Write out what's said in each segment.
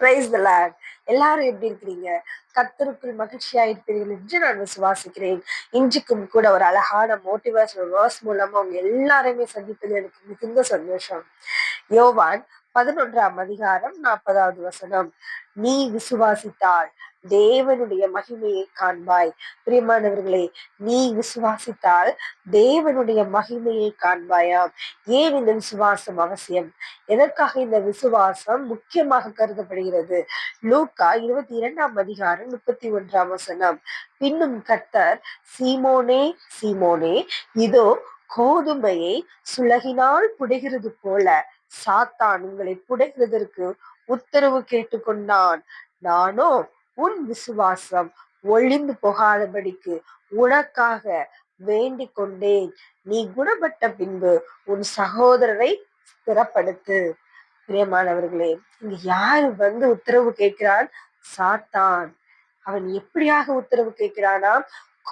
Praise the land எல்லாரும் எப்படி இருக்கிறீங்க? கத்தருக்குள் மகிழ்ச்சியா இருப்பீர்கள் என்று நான் விசுவாசிக்கிறேன். இன்றைக்கும் கூட ஒரு அழகான மோட்டிவேஷனல் வேர்ஸ் மூலமா அவங்க எல்லாரையுமே சந்திப்பது எனக்கு மிகுந்த சந்தோஷம். யோவான் பதினொன்றாம் அதிகாரம் நாற்பதாவது வசனம். நீ விசுவாசித்தால் தேவனுடைய மகிமையை காண்பாய். பிரியமானவர்களே நீ விசுவாசித்தால் தேவனுடைய மகிமையை காண்பாயாம். ஏன் இந்த விசுவாசம் அவசியம்? எதற்காக இந்த விசுவாசம் முக்கியமாக கருதப்படுகிறது? லூக்கா இருபத்தி இரண்டாம் அதிகாரம் முப்பத்தி ஒன்றாம் வசனம். பின்னும் கர்த்தர் சீமோனே சீமோனே இதோ கோதுமையை சுலகினால் புடைகிறது போல சாத்தான் உங்களை புடைகிறதற்கு உத்தரவு கேட்டுக்கொண்டான். நானோ உன் விசுவாசம் ஒளிந்து போகாதபடிக்கு உனக்காக வேண்டிக் கொண்டேன் நீ குணப்பட்ட பின்பு உன் சகோதரரை ஸ்திரப்படுத்து. பிரியமானவர்களே இங்க யாரு வந்து உத்தரவு கேட்கிறான்? சாத்தான். அவன் எப்படியாக உத்தரவு கேட்கிறானா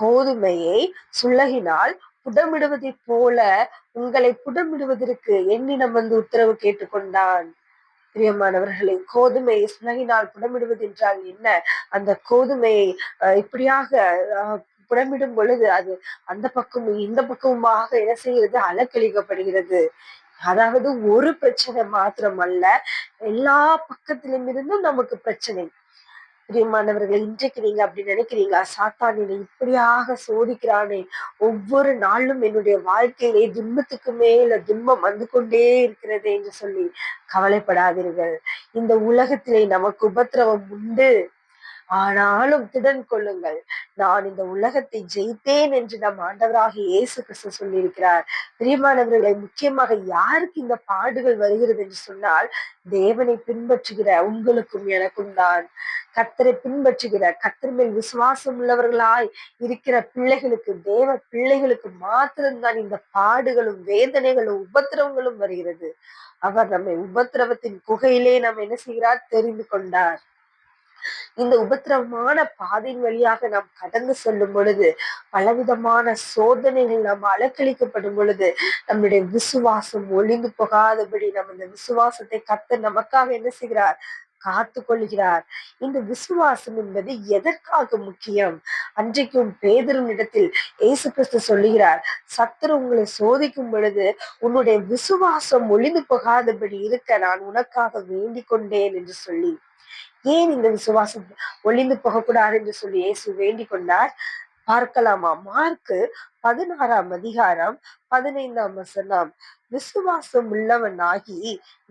கோதுமையை சுள்ளகினால் புடமிடுவதைப் போல உங்களை புடமிடுவதற்கு என்னிடம் வந்து உத்தரவு கேட்டுக்கொண்டான். பிரியமானவர்களை கோதுமை சுலகினால் புடமிடுவது என்றால் என்ன? அந்த கோதுமையை இப்படியாக புடமிடும் பொழுது அது அந்த பக்கமும் இந்த பக்கமுமாக என்ன செய்கிறது? அலக்கழிக்கப்படுகிறது. அதாவது ஒரு பிரச்சனை மாத்திரம் அல்ல எல்லா பக்கத்திலும் இருந்தும் நமக்கு பிரச்சனை. பிரியமானவர்களை இன்றைக்கு நீங்க அப்படி நினைக்கிறீங்களா? சாத்தான் என்னை இப்படியாக சோதிக்கிறானே. ஒவ்வொரு நாளும் என்னுடைய வாழ்க்கையிலே துன்பத்துக்கு மேல துன்பம் வந்து கொண்டே இருக்கிறது என்று சொல்லி கவலைப்படாதீர்கள். இந்த உலகத்திலே நமக்கு உபத்திரவம் உண்டு. ஆனாலும் திடன் கொள்ளுங்கள். நான் இந்த உலகத்தை ஜெயித்தேன் என்று நம் ஆண்டவராக இயேசு கிறிஸ்து சொல்லியிருக்கிறார். பிரியமானவர்களை முக்கியமாக யாருக்கு இந்த பாடுகள் வருகிறது என்று சொன்னால் தேவனை பின்பற்றுகிற உங்களுக்கும் எனக்கும் தான். கத்தரை பின்பற்றுகிற கத்தர் மேல் விசுவாசம் உள்ளவர்களாய் இருக்கிற பிள்ளைகளுக்கு தேவ பிள்ளைகளுக்கு மாத்திரம்தான் இந்த பாடுகளும் வேதனைகளும் உபத்திரவங்களும் வருகிறது. அவர் நம்மை உபத்திரவத்தின் குகையிலே நாம் என்ன செய்கிறார்? தெரிந்து கொண்டார். இந்த உபத்திரவமான பாதையின் வழியாக நாம் கடந்து செல்லும் பொழுது பலவிதமான சோதனைகள் நாம் அலக்களிக்கப்படும் பொழுது நம்முடைய விசுவாசம் ஒளிந்து போகாதபடி நம்ம இந்த விசுவாசத்தை கத்த நமக்காக என்ன செய்கிறார்? காத்து கொள்கிறார் இந்த விசுவாசம் என்பது எதற்காக முக்கியம்? அன்றைக்கும் பேதரும் இடத்தில் ஏசு கிறிஸ்து சொல்லுகிறார் சத்துரு உங்களை சோதிக்கும் பொழுது உன்னுடைய விசுவாசம் ஒளிந்து போகாதபடி இருக்க நான் உனக்காக வேண்டிக் கொண்டேன் என்று சொல்லி. ஏன் இந்த விசுவாசம் ஒளிந்து போகக்கூடாது என்று சொல்லி இயேசு வேண்டிக் கொண்டார்? பார்க்கலாமா? மார்க்கு பதினாறாம் அதிகாரம் பதினைந்தாம் வசனம். விசுவாசம் உள்ளவனாகி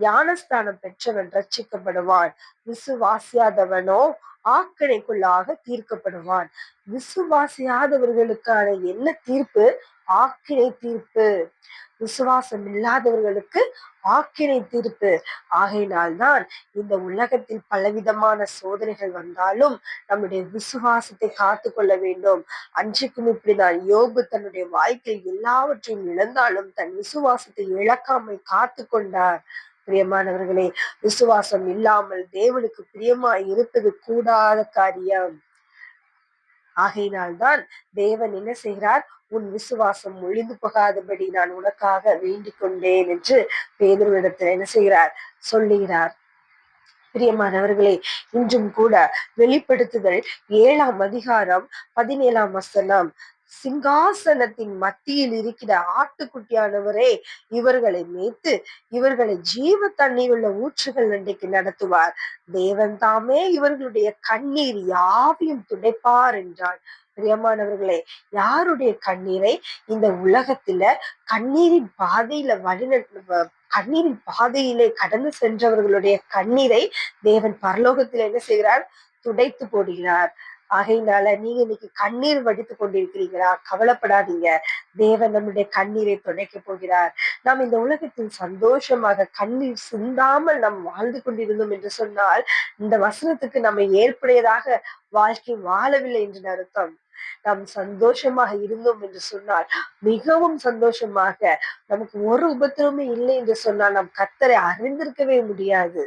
ஞானஸ்தானம் பெற்றவன் ரட்சிக்கப்படுவான். விசுவாசியாதவனோ ஆக்கினைக்குள்ளாக தீர்க்கப்படுவான். விசுவாசியாதவர்களுக்கான என்ன தீர்ப்பு? ஆக்கினை தீர்ப்பு. விசுவாசம் இல்லாதவர்களுக்கு ஆக்கினை தீர்ப்பு. ஆகையினால்தான் இந்த உலகத்தில் பலவிதமான சோதனைகள் வந்தாலும் நம்முடைய விசுவாசத்தை காத்து கொள்ள வேண்டும். அன்றைக்கும் இப்படிதான். யோபு தன்னுடைய வாழ்க்கையில் எல்லாவற்றையும் இழந்தாலும் தன் விசுவாசத்தை இழக்காமல் காத்து கொண்டார். பிரியமானவர்களே விசுவாசம் இல்லாமல் தேவனுக்கு பிரியமா இருப்பது கூடாத காரியம். ஆகையினால்தான் தேவன் என்ன செய்கிறார்? உன் விசுவாசம் ஒழிந்து போகாதபடி நான் உனக்காக வேண்டிக் கொண்டேன் என்று பேதரிடத்தில் என்ன செய்கிறார்? சொல்லுகிறார். பிரியமானவர்களே இன்றும் கூட வெளிப்படுத்துதல் ஏழாம் அதிகாரம் பதினேழாம் வசனம். சிங்காசனத்தின் மத்தியில் இருக்கிற ஆட்டுக்குட்டியானவரே இவர்களை மேய்த்து இவர்களை ஜீவ தண்ணி உள்ள ஊற்றுகள் இன்றைக்கு நடத்துவார். தேவன் தாமே இவர்களுடைய கண்ணீர் யாவையும் துடைப்பார் என்றாள் பிரியமானவர்களே யாருடைய கண்ணீரை இந்த உலகத்துல கண்ணீரின் பாதையில வழிநட கண்ணீரின் பாதையிலே கடந்து சென்றவர்களுடைய கண்ணீரை தேவன் பரலோகத்தில் என்ன செய்கிறார்? துடைத்து போடுகிறார். ஆகையினால நீங்க இன்னைக்கு கண்ணீர் வடித்து கொண்டிருக்கிறீங்களா கவலைப்படாதீங்க. தேவன் நம்முடைய கண்ணீரை துணைக்க போகிறார். நாம் இந்த உலகத்தில் சந்தோஷமாக கண்ணீர் சிந்தாமல் நாம் வாழ்ந்து கொண்டிருந்தோம் என்று சொன்னால் இந்த வசனத்துக்கு நம்ம ஏற்புடையதாக வாழ்க்கை வாழவில்லை என்று அர்த்தம். நாம் சந்தோஷமாக இருந்தோம் என்று சொன்னால் மிகவும் சந்தோஷமாக நமக்கு ஒரு உபத்திரமே இல்லை என்று சொன்னால் நாம் கத்தரை அறிந்திருக்கவே முடியாது.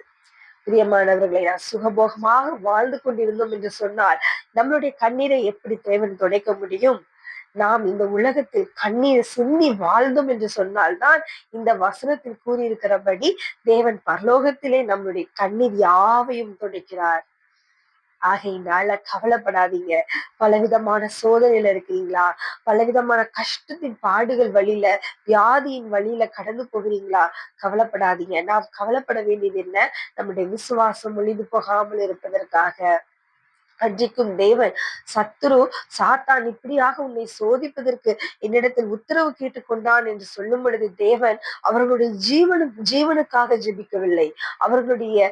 பிரியமானவர்களை நான் சுகபோகமாக வாழ்ந்து கொண்டிருந்தோம் என்று சொன்னால் நம்மளுடைய கண்ணீரை எப்படி தேவன் துடைக்க முடியும்? நாம் இந்த உலகத்தில் கண்ணீர் சிந்தி வாழ்ந்தோம் என்று சொன்னால்தான் இந்த வசனத்தில் கூறியிருக்கிறபடி தேவன் பரலோகத்திலே நம்முடைய கண்ணீர் யாவையும் துடைக்கிறார். ஆகையினால கவலைப்படாதீங்க. பலவிதமான சோதனையில இருக்கிறீங்களா? பலவிதமான கஷ்டத்தின் பாடுகள் வழியில வியாதியின் வழியில கடந்து போகிறீங்களா? கவலைப்படாதீங்க. நாம் கவலைப்பட வேண்டியது என்ன? நம்முடைய விசுவாசம் ஒளிந்து போகாமல் இருப்பதற்காக. கர்ஜிக்கும் தேவன். சத்துரு சாத்தான் இப்படியாக உன்னை சோதிப்பதற்கு என்னிடத்தில் உத்தரவு கேட்டுக்கொண்டான் என்று சொல்லும் பொழுது தேவன் அவர்களுடைய ஜீவனு ஜீவனுக்காக ஜெபிக்கவில்லை. அவர்களுடைய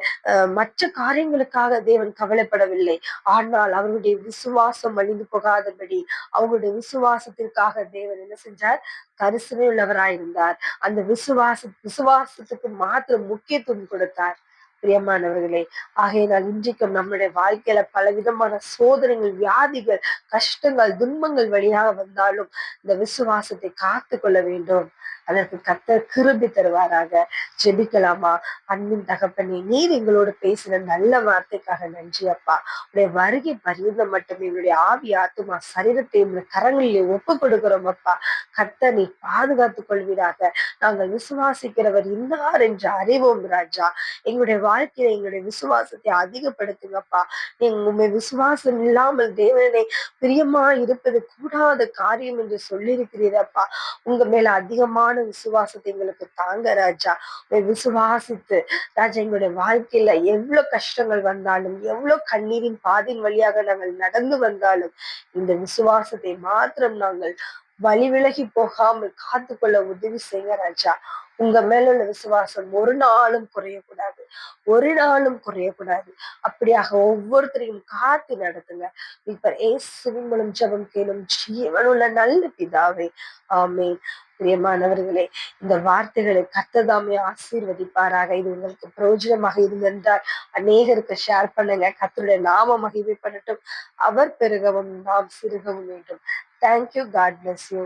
மற்ற காரியங்களுக்காக தேவன் கவலைப்படவில்லை. ஆனால் அவர்களுடைய விசுவாசம் அழிந்து போகாதபடி அவர்களுடைய விசுவாசத்திற்காக தேவன் என்ன செஞ்சார்? கரிசனை உள்ளவராயிருந்தார் அந்த விசுவாச விசுவாசத்துக்கு மாத்திரம் முக்கியத்துவம் கொடுத்தார். பிரியமானவர்களே. ஆகையினால் இன்றைக்கும் நம்முடைய வாழ்க்கையில பலவிதமான சோதனைகள் வியாதிகள் கஷ்டங்கள் துன்பங்கள் வழியாக வந்தாலும் இந்த விசுவாசத்தை காத்து கொள்ள வேண்டும். அதற்கு கத்தர் கிருபி தருவாராக. ஜெபிக்கலாமா? அன்பின் தகப்பனே நீர் எங்களோட பேசின நல்ல வார்த்தைக்காக நன்றி அப்பா. உடைய வருகை பரிந்தம் மட்டும் எங்களுடைய ஆவி ஆத்துமா சரீரத்தை உங்களுடைய கரங்களிலே ஒப்பு கொடுக்கிறோம் அப்பா. கத்த நீ பாதுகாத்துக் கொள்வீராக. நாங்கள் விசுவாசிக்கிறவர் இன்னார் என்று அறிவோம் ராஜா. எங்களுடைய வாழ்க்கையில எங்களுடைய விசுவாசத்தை அதிகப்படுத்துங்கப்பா உண்மை விசுவாசம் இல்லாமல் தேவனை பிரியமா இருப்பது கூடாத காரியம் என்று சொல்லியிருக்கிறீரப்பா உங்க மேல அதிகமான விசுவாசத்தை எங்களுக்கு தாங்க ராஜா. விசுவாசித்து ராஜா எங்களுடைய வாழ்க்கையில எவ்வளவு கஷ்டங்கள் வந்தாலும் எவ்வளவு கண்ணீரின் பாதின் வழியாக நாங்கள் நடந்து வந்தாலும் இந்த விசுவாசத்தை மாத்திரம் நாங்கள் வழி விலகி போகாமல் காத்துக்கொள்ள உதவி செய்ய ராஜா. உங்க மேல உள்ள விசுவாசம் ஒரு நாளும் குறையக்கூடாது. ஒரு நாளும் குறையக்கூடாது. அப்படியாக ஒவ்வொருத்தரையும் காத்து நடத்துங்க. இப்ப ஏசுவின் மூலம் ஜபம் கேளும் ஜீவனுள்ள நல்ல பிதாவே. ஆமே பிரியமானவர்களே இந்த வார்த்தைகளை கத்ததாமே ஆசீர்வதிப்பாராக. இது உங்களுக்கு பிரயோஜனமாக இருந்திருந்தால் அநேகருக்கு ஷேர் பண்ணுங்க. கத்தருடைய நாம மகிமை பண்ணட்டும் அவர் பெருகவும் நாம் சிறுகவும் வேண்டும். Thank you God bless you